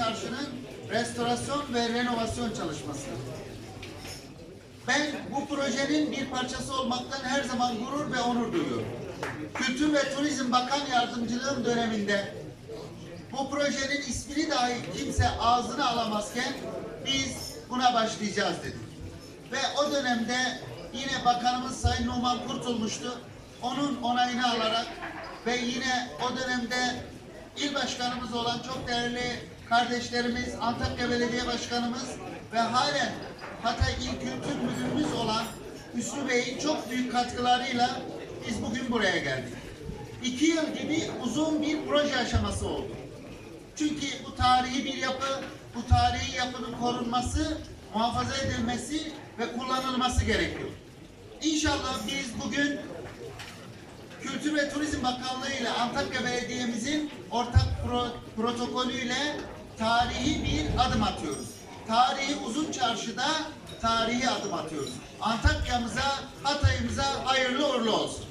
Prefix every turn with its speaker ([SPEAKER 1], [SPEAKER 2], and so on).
[SPEAKER 1] Çarşı'nın restorasyon ve renovasyon çalışması. Ben bu projenin bir parçası olmaktan her zaman gurur ve onur duyuyorum. Kültür ve Turizm Bakan Yardımcılığım döneminde bu projenin ismini dahi kimse ağzına alamazken biz buna başlayacağız dedik. Ve o dönemde yine Bakanımız Sayın Numan Kurtulmuştu. Onun onayını alarak ve yine o dönemde il başkanımız olan çok değerli kardeşlerimiz, Antakya Belediye Başkanımız ve halen Hatay İl Kültür Müdürümüz olan Hüsnü Bey'in çok büyük katkılarıyla biz bugün buraya geldik. İki yıl gibi uzun bir proje aşaması oldu. Çünkü bu tarihi bir yapı, bu tarihi yapının korunması, muhafaza edilmesi ve kullanılması gerekiyor. İnşallah biz bugün Kültür ve Turizm Bakanlığı ile Antakya Belediye'mizin ortak pro- protokolüyle tarihi bir adım atıyoruz. Tarihi Uzun Çarşı'da tarihi adım atıyoruz. Antakya'mıza, Hatay'ımıza hayırlı uğurlu olsun.